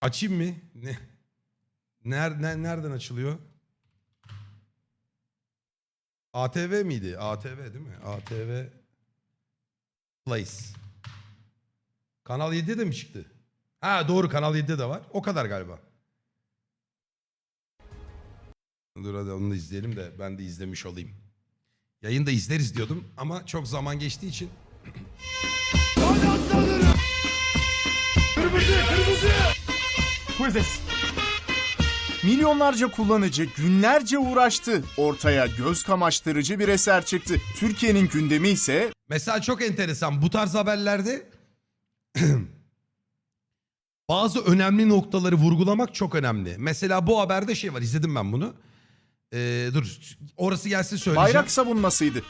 Açayım mı? Ne? Ner, ne- nereden açılıyor? ATV miydi? ATV değil mi? ATV Place. Kanal 7'de de mi çıktı? Ha doğru Kanal 7'de de var. O kadar galiba. Dur hadi onu da izleyelim de ben de izlemiş olayım. Yayında izleriz diyordum ama çok zaman geçtiği için Who is this? Milyonlarca kullanıcı günlerce uğraştı. Ortaya göz kamaştırıcı bir eser çıktı. Türkiye'nin gündemi ise Mesela çok enteresan bu tarz haberlerde bazı önemli noktaları vurgulamak çok önemli. Mesela bu haberde şey var izledim ben bunu. Ee, dur orası gelsin söyleyeceğim. bayrak savunmasıydı.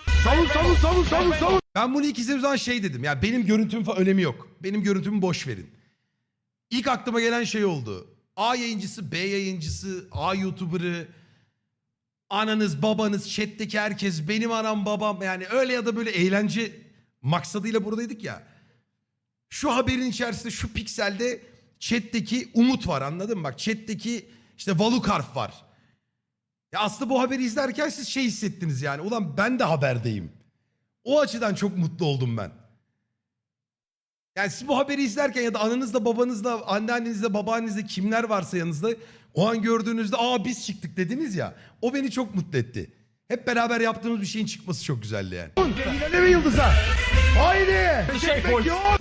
Ben bunu ilk izlediğim zaman şey dedim ya benim görüntüm falan önemi yok. Benim görüntümü boş verin. İlk aklıma gelen şey oldu. A yayıncısı, B yayıncısı, A YouTuber'ı, ananız, babanız, chat'teki herkes, benim anam, babam yani öyle ya da böyle eğlence maksadıyla buradaydık ya. Şu haberin içerisinde şu pikselde chat'teki Umut var anladın mı? Bak chat'teki işte Valukarf var. Ya aslında bu haberi izlerken siz şey hissettiniz yani. Ulan ben de haberdeyim. O açıdan çok mutlu oldum ben. Yani siz bu haberi izlerken ya da ananızla babanızla anneannenizle babaannenizle kimler varsa yanınızda o an gördüğünüzde aa biz çıktık dediniz ya o beni çok mutlu etti. Hep beraber yaptığımız bir şeyin çıkması çok güzeldi yani.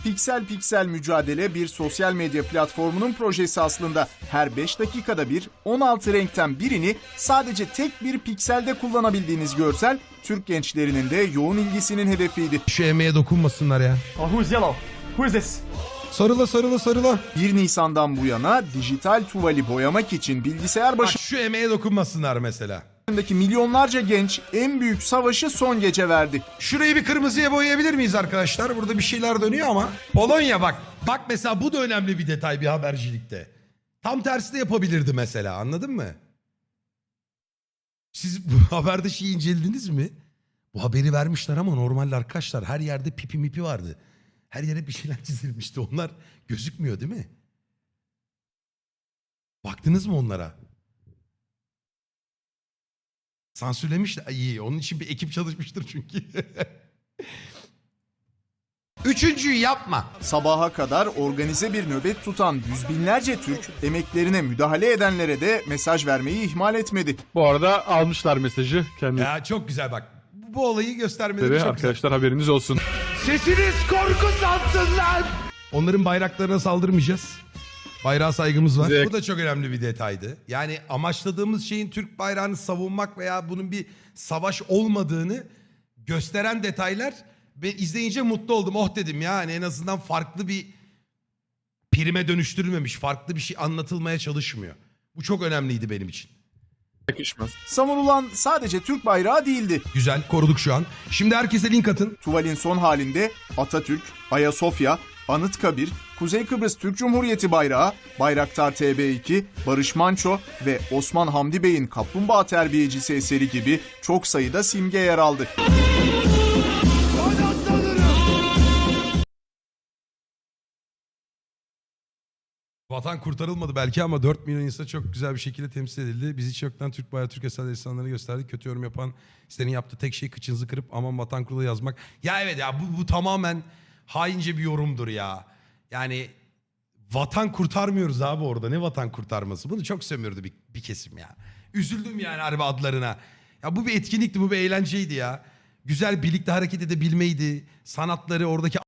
Piksel piksel mücadele bir sosyal medya platformunun projesi aslında. Her 5 dakikada bir 16 renkten birini sadece tek bir pikselde kullanabildiğiniz görsel Türk gençlerinin de yoğun ilgisinin hedefiydi. Şu emeğe dokunmasınlar ya. Oh, who is yellow? Who is this? Sarıla sarıla sarıla. 1 Nisan'dan bu yana dijital tuvali boyamak için bilgisayar Bak şu emeğe dokunmasınlar mesela. başındaki milyonlarca genç en büyük savaşı son gece verdi. Şurayı bir kırmızıya boyayabilir miyiz arkadaşlar? Burada bir şeyler dönüyor ama. Polonya bak. Bak mesela bu da önemli bir detay bir habercilikte. Tam tersi de yapabilirdi mesela anladın mı? Siz bu haberde şeyi incelediniz mi? Bu haberi vermişler ama normalde arkadaşlar her yerde pipi mipi vardı. Her yere bir şeyler çizilmişti. Onlar gözükmüyor değil mi? Baktınız mı onlara? Sansürlemişler. Ay, iyi. Onun için bir ekip çalışmıştır çünkü. Üçüncüyü yapma. Sabaha kadar organize bir nöbet tutan yüz binlerce Türk emeklerine müdahale edenlere de mesaj vermeyi ihmal etmedi. Bu arada almışlar mesajı kendileri. Ya çok güzel bak. Bu, olayı göstermeleri çok güzel. Arkadaşlar haberiniz olsun. Sesiniz korku sansın lan. Onların bayraklarına saldırmayacağız. Bayrağa saygımız var. Bize- Bu da çok önemli bir detaydı. Yani amaçladığımız şeyin Türk bayrağını savunmak veya bunun bir savaş olmadığını gösteren detaylar ve izleyince mutlu oldum. Oh dedim ya hani en azından farklı bir prime dönüştürülmemiş. Farklı bir şey anlatılmaya çalışmıyor. Bu çok önemliydi benim için. Yakışmaz. Savunulan sadece Türk bayrağı değildi. Güzel koruduk şu an. Şimdi herkese link atın. Tuvalin son halinde Atatürk, Ayasofya, Anıtkabir, Kuzey Kıbrıs Türk Cumhuriyeti bayrağı, Bayraktar TB2, Barış Manço ve Osman Hamdi Bey'in Kaplumbağa Terbiyecisi eseri gibi çok sayıda simge yer aldı. Vatan kurtarılmadı belki ama 4 milyon insan çok güzel bir şekilde temsil edildi. Biz hiç yoktan Türk bayrağı, Türk eserleri insanları gösterdik. Kötü yorum yapan senin yaptığı tek şey kıçınızı kırıp aman vatan kurulu yazmak. Ya evet ya bu, bu tamamen haince bir yorumdur ya. Yani vatan kurtarmıyoruz abi orada. Ne vatan kurtarması? Bunu çok sömürdü bir, bir kesim ya. Üzüldüm yani harbi adlarına. Ya bu bir etkinlikti, bu bir eğlenceydi ya. Güzel birlikte hareket edebilmeydi. Sanatları, oradaki